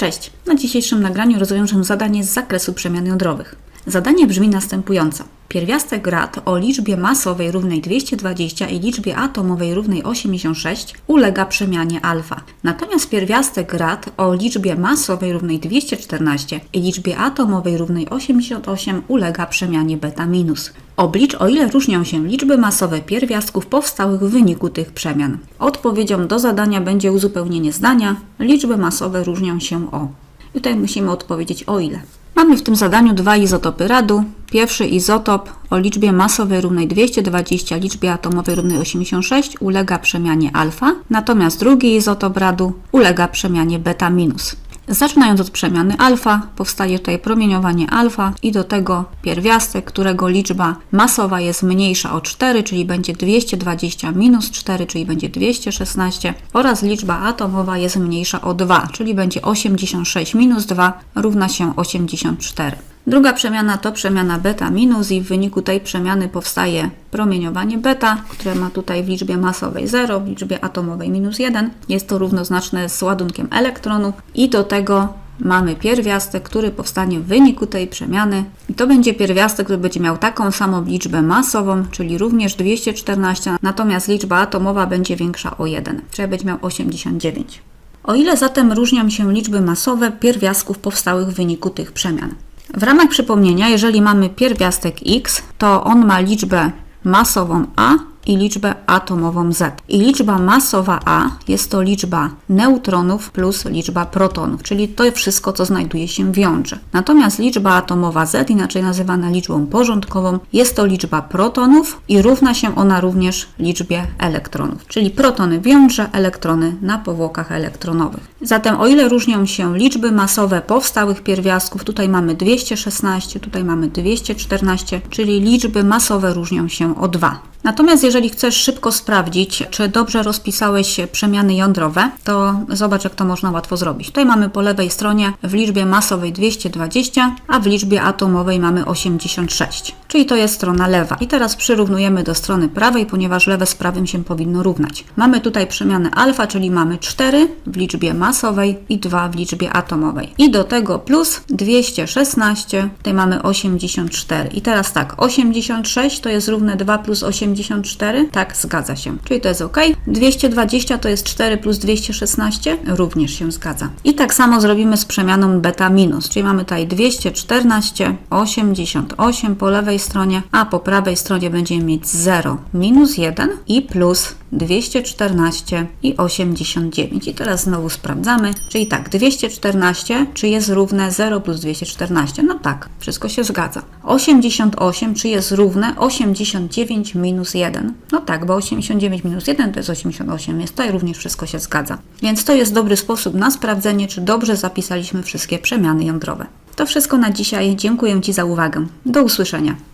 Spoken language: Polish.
Cześć! Na dzisiejszym nagraniu rozwiążę zadanie z zakresu przemian jądrowych. Zadanie brzmi następująco. Pierwiastek grad o liczbie masowej równej 220 i liczbie atomowej równej 86 ulega przemianie alfa. Natomiast pierwiastek grad o liczbie masowej równej 214 i liczbie atomowej równej 88 ulega przemianie beta minus. Oblicz, o ile różnią się liczby masowe pierwiastków powstałych w wyniku tych przemian. Odpowiedzią do zadania będzie uzupełnienie zdania. Liczby masowe różnią się o. I tutaj musimy odpowiedzieć o ile. Mamy w tym zadaniu dwa izotopy radu. Pierwszy izotop o liczbie masowej równej 220, liczbie atomowej równej 86 ulega przemianie alfa, natomiast drugi izotop radu ulega przemianie beta minus. Zaczynając od przemiany alfa, powstaje tutaj promieniowanie alfa i do tego pierwiastek, którego liczba masowa jest mniejsza o 4, czyli będzie 220 minus 4, czyli będzie 216 oraz liczba atomowa jest mniejsza o 2, czyli będzie 86 minus 2 równa się 84. Druga przemiana to przemiana beta minus i w wyniku tej przemiany powstaje promieniowanie beta, które ma tutaj w liczbie masowej 0, w liczbie atomowej minus 1. Jest to równoznaczne z ładunkiem elektronu i do tego mamy pierwiastek, który powstanie w wyniku tej przemiany. I to będzie pierwiastek, który będzie miał taką samą liczbę masową, czyli również 214, natomiast liczba atomowa będzie większa o 1, czyli będzie miał 89. O ile zatem różnią się liczby masowe pierwiastków powstałych w wyniku tych przemian? W ramach przypomnienia, jeżeli mamy pierwiastek x, to on ma liczbę masową a i liczbę atomową z. I liczba masowa a jest to liczba neutronów plus liczba protonów, czyli to wszystko, co znajduje się w jądrze. Natomiast liczba atomowa z, inaczej nazywana liczbą porządkową, jest to liczba protonów i równa się ona również liczbie elektronów, czyli protony w jądrze, elektrony na powłokach elektronowych. Zatem o ile różnią się liczby masowe powstałych pierwiastków, tutaj mamy 216, tutaj mamy 214, czyli liczby masowe różnią się o 2. Natomiast jeżeli chcesz szybko sprawdzić, czy dobrze rozpisałeś przemiany jądrowe, to zobacz, jak to można łatwo zrobić. Tutaj mamy po lewej stronie w liczbie masowej 220, a w liczbie atomowej mamy 86. Czyli to jest strona lewa. I teraz przyrównujemy do strony prawej, ponieważ lewe z prawym się powinno równać. Mamy tutaj przemianę alfa, czyli mamy 4 w liczbie masowej i 2 w liczbie atomowej. I do tego plus 216, tutaj mamy 84. I teraz tak, 86 to jest równe 2 plus 84? Tak, zgadza się. Czyli to jest ok. 220 to jest 4 plus 216? Również się zgadza. I tak samo zrobimy z przemianą beta minus, czyli mamy tutaj 214, 88 po lewej stronie, a po prawej stronie będziemy mieć 0, minus 1 i plus 214 i 89. I teraz znowu sprawdzamy. Czyli tak, 214, czy jest równe 0 plus 214? No tak, wszystko się zgadza. 88, czy jest równe 89 minus 1? No tak, bo 89 minus 1 to jest 88, więc tutaj również wszystko się zgadza. Więc to jest dobry sposób na sprawdzenie, czy dobrze zapisaliśmy wszystkie przemiany jądrowe. To wszystko na dzisiaj. Dziękuję Ci za uwagę. Do usłyszenia.